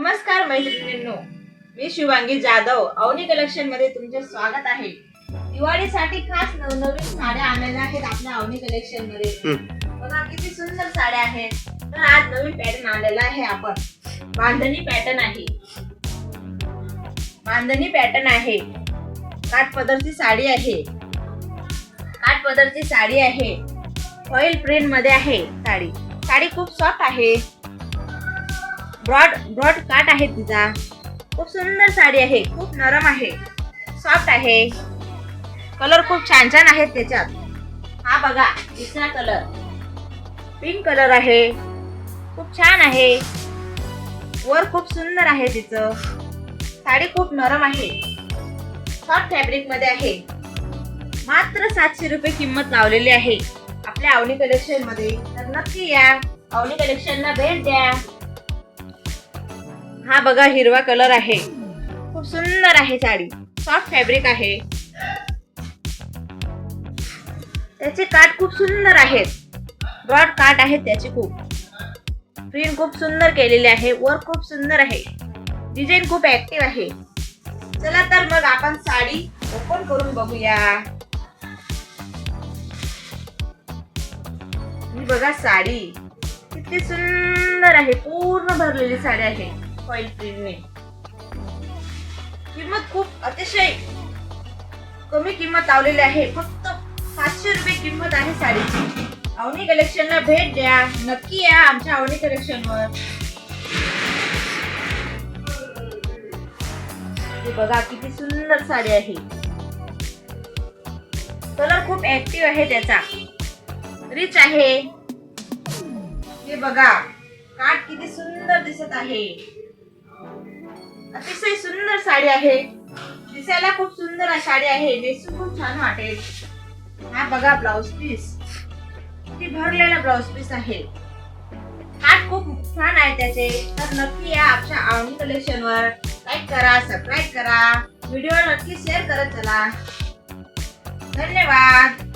नमस्कार मैत्रिणींनो. मी शिवांगी जाधव. अवनी कलेक्शनमध्ये तुमचे स्वागत आहे. दिवाळीसाठी खास नवनवीन साड्या आलेल्या आहेत आपल्या अवनी कलेक्शनमध्ये. बघा किती सुंदर साड्या आहेत. तर आज नवीन पॅटर्न आलेला आहे आपण. बांधणी पॅटर्न आहे. बांधणी पॅटर्न आहे. काठपदरची साडी आहे. काठपदरची साडी आहे. ऑइल प्रिंटमध्ये आहे साडी. साडी खूप सॉफ्ट आहे. ब्रॉड ब्रॉड काट आहे तिचा. खूप सुंदर साडी आहे खूप नरम आहे सॉफ्ट आहे. कलर खूप छान छान आहेत त्याच्यात. हा बघा तिसरा कलर पिंक कलर आहे. खूप छान आहे. वर खूप सुंदर आहे तिचं. साडी खूप नरम आहे. सॉफ्ट फॅब्रिकमध्ये आहे. मात्र सातशे रुपये किंमत लावलेली आहे. आपल्या अवनी कलेक्शनमध्ये. तर नक्की या. अवनी कलेक्शनला भेट द्या. हा बघा हिरवा कलर आहे. खूप सुंदर आहे साडी. सॉफ्ट फॅब्रिक आहे. त्याचे काठ खूप सुंदर आहेत. ब्रॉड काठ आहेत त्याचे खूप. प्रिंट खूप सुंदर केलेले आहे. वर्क खूप सुंदर आहे. डिझाईन खूप ऍक्टिव्ह आहे. चला तर मग आपण साडी ओपन करून बघूया. ही बघा साडी. किती सुंदर आहे. पूर्ण भरलेली साडी आहे. फॉईल प्रिंटने किंमत खूप अतिशय कमी किंमत लावलेली आहे. फक्त सातशे रुपये किंमत आहे साडीची. अवनी कलेक्शनला भेट द्या. नक्की या आमच्या अवनी कलेक्शनवर बघा किती सुंदर साडी आहे. कलर खूप ऍक्टिव्ह आहे त्याचा. रिच आहे. हे बघा काठ किती सुंदर दिसत आहे. अतिशय सुंदर साडी आहे. दिसायला खूप सुंदर साडी आहे. नेसून खूप छान वाटेल. हा बघा ब्लाउज पीस. किती भरलेला ब्लाउज पीस आहे. हात खूप छान आहे त्याचे. तर नक्की या आमच्या आवडी कलेक्शन वर लाईक करा सबस्क्राईब करा. व्हिडिओ नक्की शेअर करत चला. धन्यवाद.